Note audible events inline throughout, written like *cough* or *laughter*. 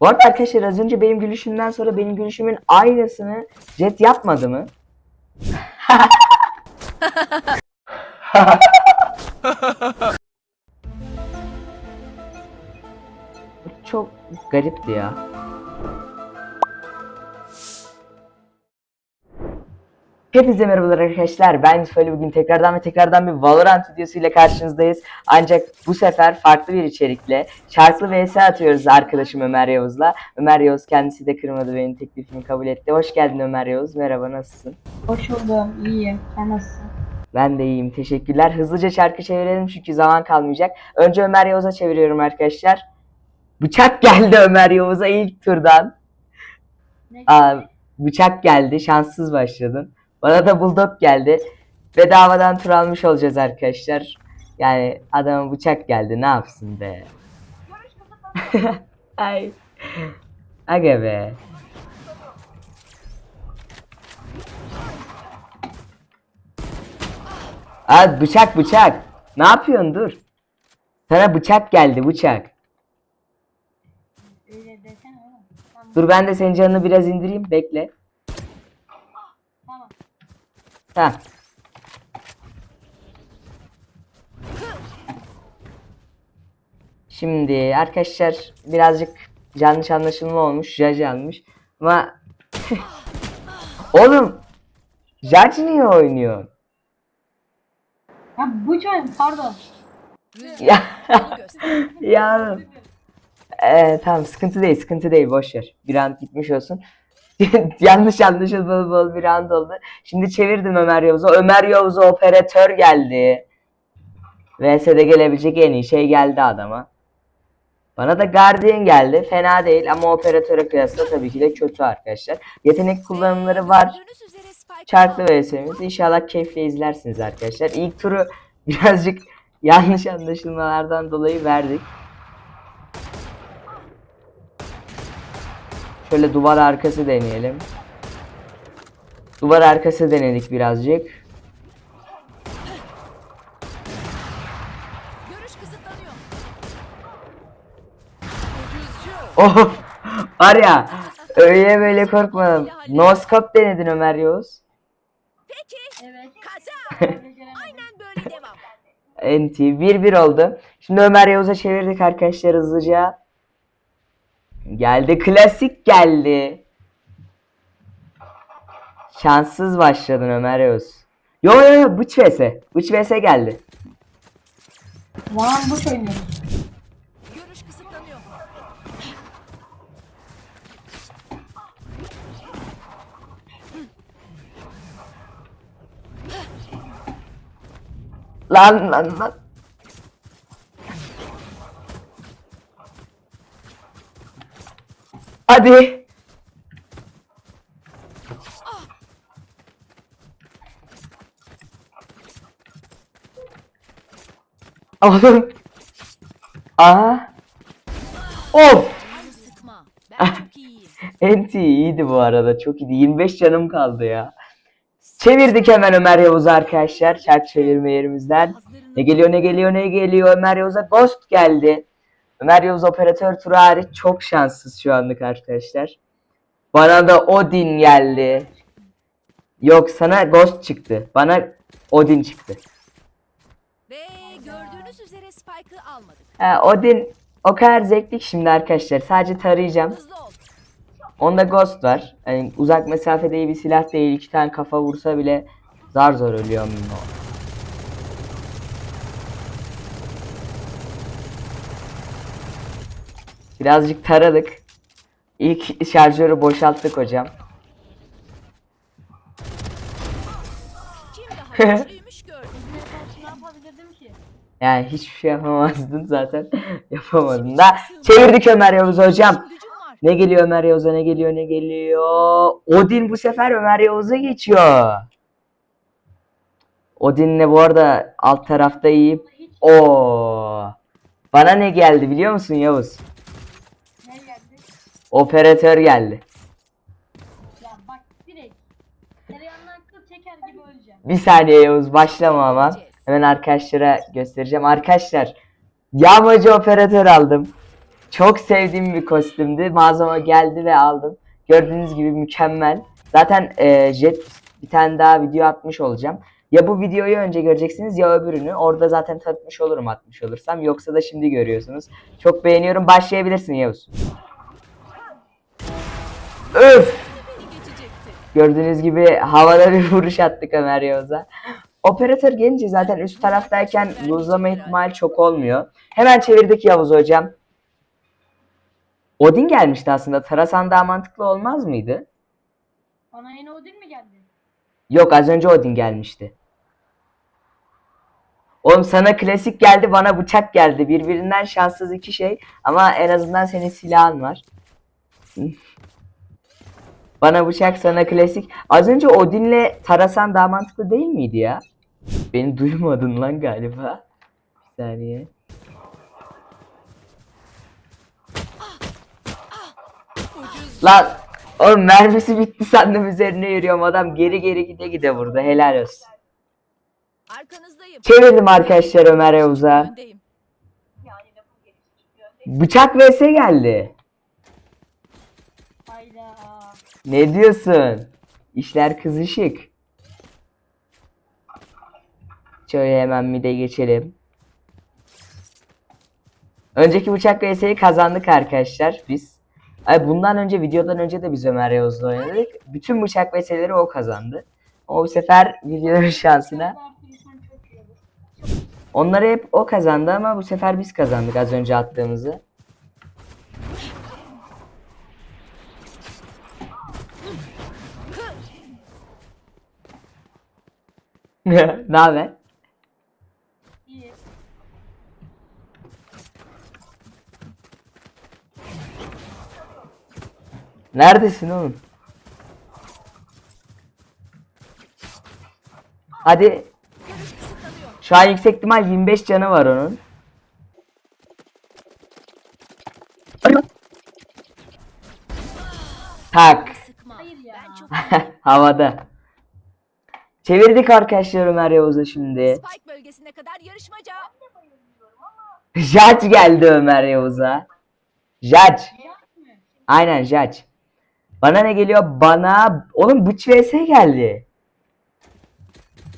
Bu arada arkadaşlar az önce benim gülüşümden sonra benim gülüşümün aynısını Jet yapmadı mı? *laughs* Çok garipti ya. Hepinize merhabalar arkadaşlar. Ben Yusuf bugün tekrardan ve tekrardan bir Valorant videosuyla karşınızdayız. Ancak bu sefer farklı bir içerikle şarkılı vs atıyoruz arkadaşım Ömer Yavuz'la. Ömer Yavuz kendisi de kırmadı benim teklifimi kabul etti. Hoş geldin Ömer Yavuz. Merhaba nasılsın? Hoş buldum. İyiyim. Sen nasılsın? Ben de iyiyim. Teşekkürler. Hızlıca şarkı çevirelim çünkü zaman kalmayacak. Önce Ömer Yavuz'a çeviriyorum arkadaşlar. Bıçak geldi Ömer Yavuz'a ilk turdan. Ne Aa, bıçak geldi. Şanssız başladın. Bana da bulldog geldi. Bedavadan tur almış olacağız arkadaşlar. Yani adama bıçak geldi. Ne yapsın be? *laughs* Ay. Aga be. Aa, bıçak bıçak. Ne yapıyorsun dur. Sana bıçak geldi bıçak. Dur ben de senin canını biraz indireyim. Bekle. Tamam. Şimdi arkadaşlar birazcık yanlış anlaşılma olmuş. Judge almış. Ama *laughs* Oğlum Judge niye oynuyor? Ha bu çoğun pardon. Ya *laughs* ya ee, tamam sıkıntı değil sıkıntı değil boş ver. Bir round gitmiş olsun. *laughs* Yanlış anlaşılmalı bir round oldu. Şimdi çevirdim Ömer Yavuz'a. Ömer Yavuz'a operatör geldi. VS'de gelebilecek en iyi şey geldi adama. Bana da Guardian geldi. Fena değil ama operatöre kıyasla tabii ki de kötü arkadaşlar. Yetenek kullanımları var. Çarklı. VS'miz. İnşallah keyifle izlersiniz arkadaşlar. İlk turu *laughs* birazcık yanlış anlaşılmalardan dolayı verdik. Şöyle duvar arkası deneyelim. Duvar arkası denedik birazcık. Of! Var ya öyle böyle korkmadım. No scope denedin Ömer Yavuz. Peki. Evet. Kaza. *laughs* Aynen böyle devam. NT 1-1 oldu. Şimdi Ömer Yavuz'a çevirdik arkadaşlar hızlıca. Geldi klasik geldi. Şanssız başladın Ömer Yavuz. Yo yo yo bıç vs. Bıç vs geldi. Zaman bu. Görüş kısıtlanıyor. Lan lan lan. Hadi. Oğlum. Aha. Of. Sıkma. Ben çok. Enti iyiydi bu arada. Çok iyiydi. 25 canım kaldı ya. Çevirdik hemen Ömer Yavuz'u arkadaşlar. Çark çevirme yerimizden. Ne geliyor ne geliyor ne geliyor Ömer Yavuz'a Ghost geldi. Ömer Yavuz operatör turu hariç çok şanssız şu anlık arkadaşlar. Bana da Odin geldi. Yok sana Ghost çıktı. Bana Odin çıktı. Ve gördüğünüz üzere Spike'ı almadık. Ha, Odin o kadar zevkli ki şimdi arkadaşlar. Sadece tarayacağım. Onda Ghost var. Yani uzak mesafede iyi bir silah değil. iki tane kafa vursa bile zar zor ölüyorum. Birazcık taradık. İlk şarjörü boşalttık hocam. *laughs* Yani hiçbir şey yapamazdın zaten. *laughs* Yapamadın da. Çevirdik Ömer Yavuz hocam. Ne geliyor Ömer Yavuz'a ne geliyor ne geliyor. Odin bu sefer Ömer Yavuz'a geçiyor. Odin'le bu arada alt tarafta yiyip o Bana ne geldi biliyor musun Yavuz? Operatör geldi. Ya bak direkt. Tereyağından kıl çeker gibi öleceğim. Bir saniye Yavuz başlama ama. Hemen arkadaşlara göstereceğim. Arkadaşlar Yağmacı operatör aldım. Çok sevdiğim bir kostümdü. Mağazama geldi ve aldım. Gördüğünüz gibi mükemmel. Zaten e, jet bir tane daha video atmış olacağım. Ya bu videoyu önce göreceksiniz ya öbürünü. Orada zaten tanıtmış olurum atmış olursam. Yoksa da şimdi görüyorsunuz. Çok beğeniyorum. Başlayabilirsin Yavuz. Öf! Gördüğünüz gibi havada bir *laughs* vuruş attık Ömer Yavuz'a. Operatör gelince zaten üst taraftayken luzlama ihtimali çok olmuyor. Hemen çevirdik Yavuz hocam. Odin gelmişti aslında. Tarasan daha mantıklı olmaz mıydı? Bana yine Odin mi geldi? Yok az önce Odin gelmişti. Oğlum sana klasik geldi bana bıçak geldi. Birbirinden şanssız iki şey. Ama en azından senin silahın var. Bana bıçak sana klasik. Az önce Odin'le tarasan daha mantıklı değil miydi ya? Beni duymadın lan galiba. Bir saniye. Lan oğlum mermisi bitti sandım üzerine yürüyorum adam geri geri gide gide burada helal olsun. Arkanızdayım. Çevirdim arkadaşlar Ömer Yavuz'a. Bıçak vs geldi. Ne diyorsun? İşler kızışık. Şöyle hemen mide geçelim. Önceki bıçak vs'yi kazandık arkadaşlar biz. Ay bundan önce videodan önce de biz Ömer Yavuz'la oynadık. Bütün bıçak vs'leri o kazandı. O bu sefer videonun şansına onları hep o kazandı ama bu sefer biz kazandık az önce attığımızı. *laughs* ne haber? İyi. Neredesin oğlum? Hadi. Şu an yüksek ihtimal 25 canı var onun. Tak. *laughs* Havada. Çevirdik arkadaşlar Ömer Yavuz'a şimdi. Spike bölgesine kadar yarışmaca. *laughs* Judge geldi Ömer Yavuz'a. Judge. Aynen Judge. Bana ne geliyor? Bana... Oğlum Bıç vs geldi.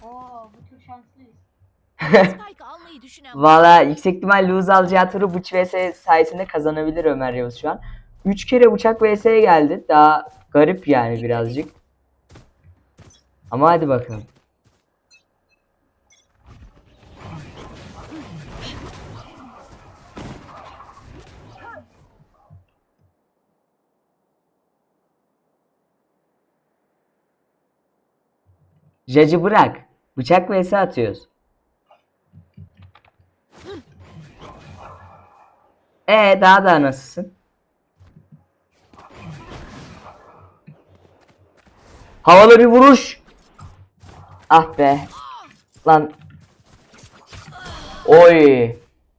Oo bu tur şanslıyız. Spike almayı düşünen Valla yüksek ihtimal lose alacağı turu Bıç vs sayesinde kazanabilir Ömer Yavuz şu an. 3 kere bıçak vs'ye geldi. Daha garip yani birazcık. Ama hadi bakalım. Judge'ı bırak. Bıçak vs atıyoruz. Ee daha da nasılsın? Havalı bir vuruş. Ah be. Lan. Oy.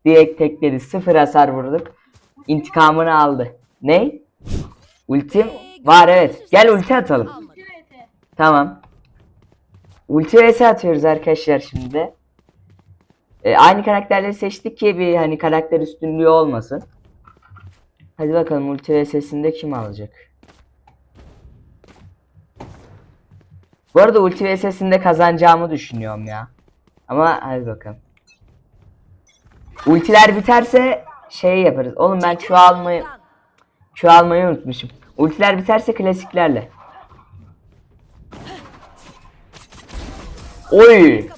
Direkt tekledi. Sıfır hasar vurduk. İntikamını aldı. Ne? Ultim var evet. Gel ulti atalım. Tamam. Ulti vs atıyoruz arkadaşlar şimdi. Ee, aynı karakterleri seçtik ki bir hani karakter üstünlüğü olmasın. Hadi bakalım ulti vs'sinde kim alacak? Bu arada ulti vs'sinde kazanacağımı düşünüyorum ya. Ama hadi bakalım. Ultiler biterse şey yaparız. Oğlum ben Q almayı Q almayı unutmuşum. Ultiler biterse klasiklerle. Oy!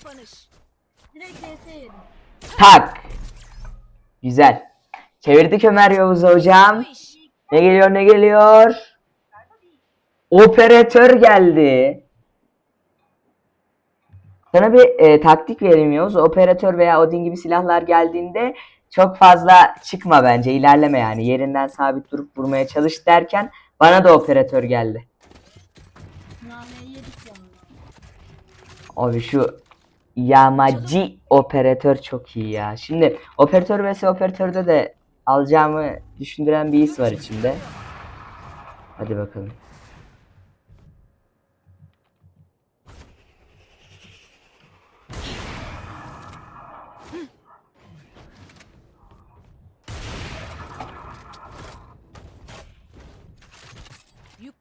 Tak. Güzel. Çevirdik Ömer Yavuz hocam. Ne geliyor ne geliyor? Operatör geldi. Sana bir e, taktik vereyim Yavuz. Operatör veya Odin gibi silahlar geldiğinde çok fazla çıkma bence. ilerleme yani. Yerinden sabit durup vurmaya çalış derken bana da operatör geldi. Abi şu yağmacı operatör çok iyi ya. Şimdi operatör vs operatörde de alacağımı düşündüren bir his var içimde. Hadi bakalım.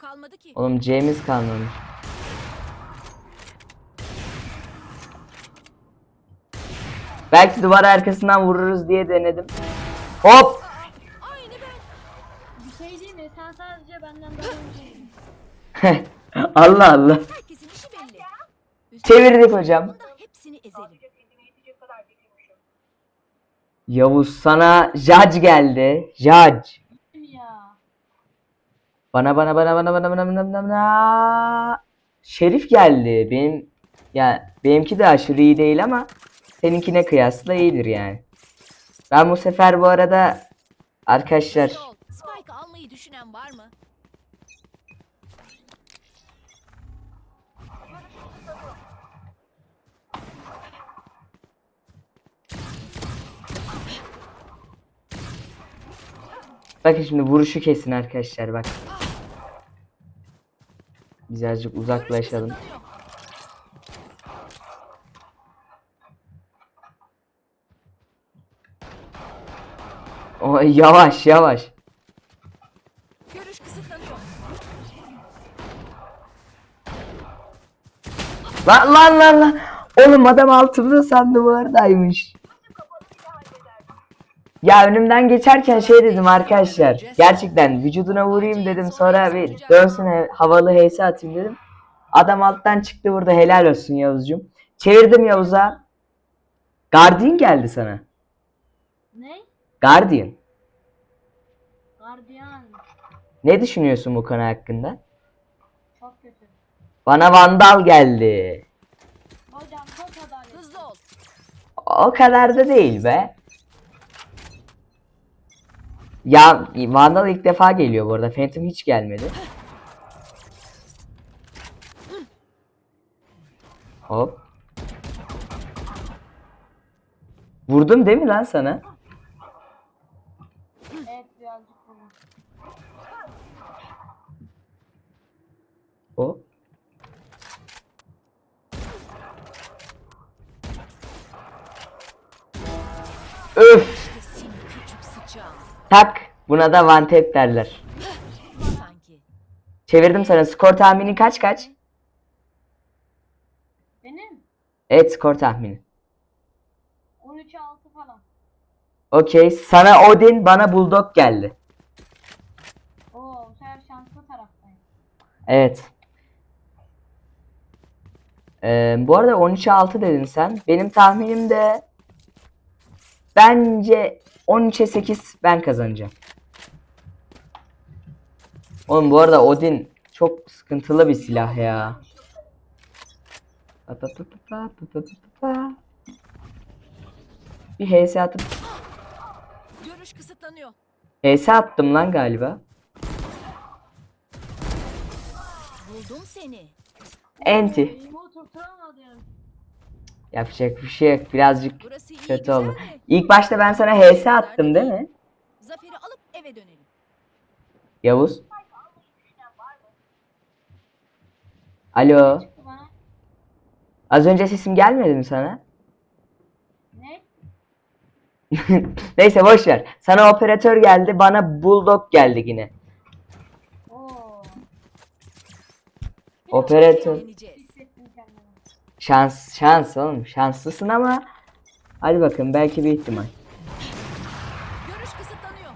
Kalmadı ki. Oğlum C'miz kalmamış. Belki duvar arkasından vururuz diye denedim. Hop! Aynı ben. Bir şey değil mi? Sen sadece benden daha önceydin. *laughs* Allah Allah. Herkesin işi belli. Çevirdik hocam. bunda hepsini ezelim. Yavuz sana Judge geldi. Judge. Bana bana bana bana bana bana bana bana bana. Şerif geldi. Benim ya benimki de aşırı iyi değil ama seninkine kıyasla iyidir yani. Ben bu sefer bu arada arkadaşlar. Spike almayı düşünen var mı? bakın şimdi vuruşu kesin arkadaşlar bak. Biz azıcık uzaklaşalım. kısıtlanıyor. O yavaş yavaş. Görüş kısıtlanıyor. Lan lan lan lan. Oğlum adam altımda sandım oradaymış. Ya önümden geçerken şey dedim arkadaşlar. Gerçekten vücuduna vurayım dedim. Sonra bir dönsün he- havalı heyse atayım dedim. Adam alttan çıktı burada helal olsun Yavuzcum. Çevirdim Yavuz'a. Guardian geldi sana. Ne? Guardian. Gardiyan. Ne düşünüyorsun bu konu hakkında? Çok kötü. Bana Vandal geldi. Hocam çok adaletli. Hızlı ol. O kadar da değil be. Ya Vandal ilk defa geliyor bu arada. Phantom hiç gelmedi. Hop. Vurdum değil mi lan sana? Evet birazcık vurmuş. Hop. Öf. Tak. Buna da one tap derler. Çevirdim sana. Skor tahmini kaç kaç? Benim Evet skor tahmini. 13'e 6 falan. Okey. Sana Odin, bana Bulldog geldi. Oo bu sefer şanslı taraftayım. Evet. Ee, bu arada 13'e 6 dedin sen. Benim tahminim de Bence 13'e 8 ben kazanacağım. Oğlum bu arada Odin çok sıkıntılı bir silah ya. Bir HS atıp Görüş kısıtlanıyor. HS attım lan galiba. Buldum seni. Enti. Yapacak bir şey yok. Birazcık Burası iyi kötü güzel oldu. İlk başta ben sana HS attım değil mi? Zaferi alıp eve dönelim. Yavuz. Alo. Bana. Az önce sesim gelmedi mi sana? Ne? *laughs* Neyse boş ver. Sana operatör geldi, bana bulldog geldi yine. Oo. Operatör. Eğleneceğiz. Şans, şans oğlum. Şanslısın ama hadi bakın belki bir ihtimal. Görüş kısıtlanıyor.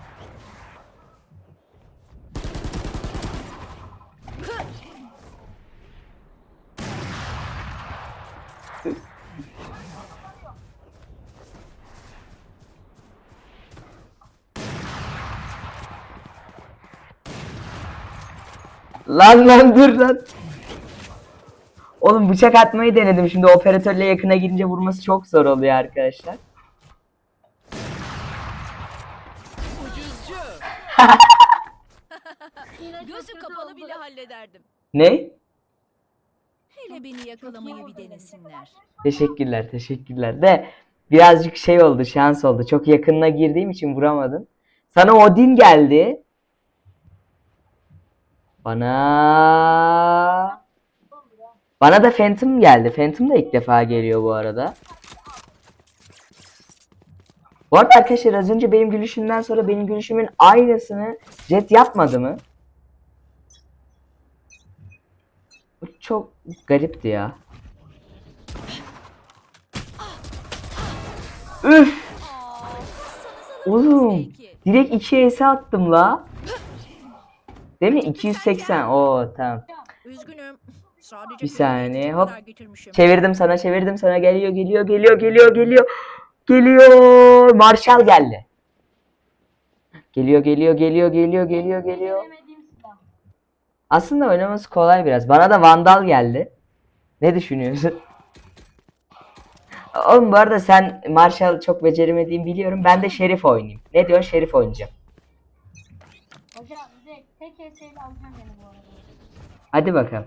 Lan lan dur lan. Oğlum bıçak atmayı denedim. Şimdi operatörle yakına girince vurması çok zor oluyor arkadaşlar. *laughs* Gözü kapalı bile hallederdim. Ne? Hele beni yakalamayı bir denesinler. Teşekkürler, teşekkürler. De birazcık şey oldu, şans oldu. Çok yakınına girdiğim için vuramadın. Sana Odin geldi. Bana Bana da Phantom geldi. Phantom da ilk defa geliyor bu arada. Bu arada arkadaşlar az önce benim gülüşümden sonra benim gülüşümün aynısını Jet yapmadı mı? çok garipti ya. Üf! Oğlum direkt 2 ES attım la. Değil mi? 280. Oo tamam. Üzgünüm. Bir saniye, hop. Çevirdim sana, çevirdim sana. Geliyor, geliyor, geliyor, geliyor, geliyor. Geliyor. Marshall geldi. Geliyor, geliyor, geliyor, geliyor, geliyor, geliyor. Aslında oynaması kolay biraz. Bana da Vandal geldi. Ne düşünüyorsun? Oğlum bu arada sen Marshall çok beceremediğimi biliyorum. Ben de Şerif oynayayım. Ne diyorsun? Şerif oynayacağım. Hocam direkt tek eseyle alacağım beni bu arada. Hadi bakalım.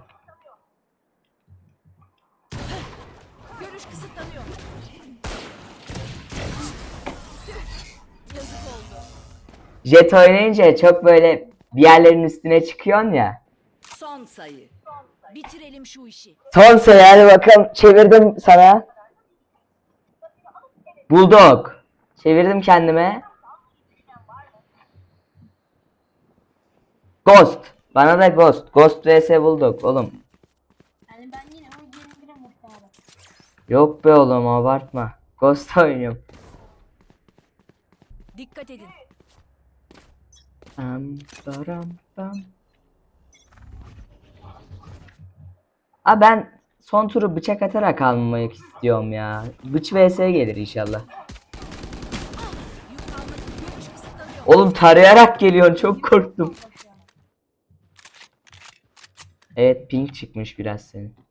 Jet oynayınca çok böyle bir yerlerin üstüne çıkıyorsun ya. Son sayı. Bitirelim şu işi. Son sayı hadi bakalım. Çevirdim sana. Bulldog. Çevirdim kendime. Ghost. Bana da Ghost. Ghost vs Bulldog oğlum. Yani ben yine o 21'e muhtarım. Yok be oğlum abartma. Ghost oynuyorum. Dikkat edin. Pam, param, pam. Aa ben son turu bıçak atarak almak istiyorum ya. Bıç vs gelir inşallah. Oğlum tarayarak geliyorsun çok korktum. Evet pink çıkmış biraz senin.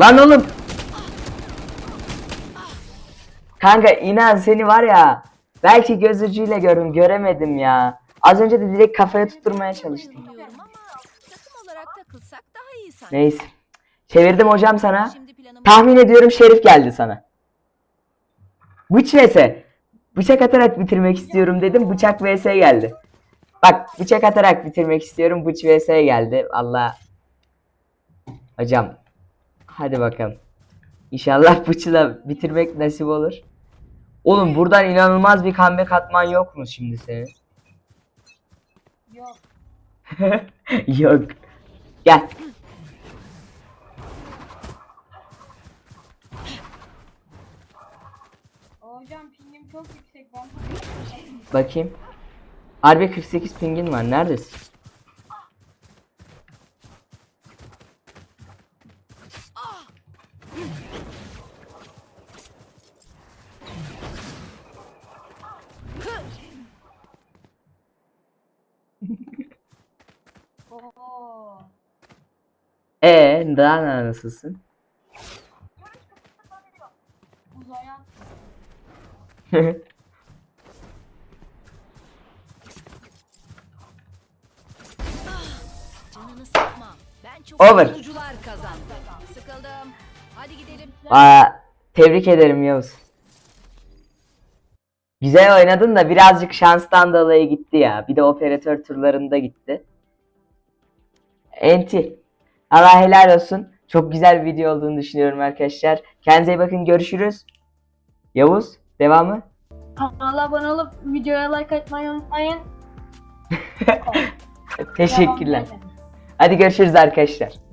Lan oğlum. Kanka inan seni var ya. Belki göz ucuyla gördüm göremedim ya. Az önce de direkt kafaya tutturmaya çalıştım. Neyse. Çevirdim hocam sana. Tahmin ediyorum Şerif geldi sana. Bıç vs. Bıçak atarak bitirmek istiyorum dedim. Bıçak vs geldi. Bak bıçak atarak bitirmek istiyorum. Bıç vs geldi. Allah. Hocam. Hadi bakalım. İnşallah bıçla bitirmek nasip olur. Oğlum buradan inanılmaz bir comeback atman yok mu şimdi senin? Yok. *laughs* yok. Gel. Hocam pingim çok yüksek. Ben Bakayım. Harbi 48 pingin var. Neredesin? Oo. Ee, daha nasılsın? Canını *laughs* sıkma. Ben çok Over. Oyuncular kazandı. Sıkıldım. Hadi gidelim. Aa, tebrik ederim Yavuz. Güzel oynadın da birazcık şanstan dolayı gitti ya. Bir de operatör turlarında gitti. Enti. Allah helal olsun. Çok güzel bir video olduğunu düşünüyorum arkadaşlar. Kendinize iyi bakın. Görüşürüz. Yavuz, devamı. Kanala abone olup videoya like atmayı unutmayın. *laughs* Teşekkürler. Hadi görüşürüz arkadaşlar.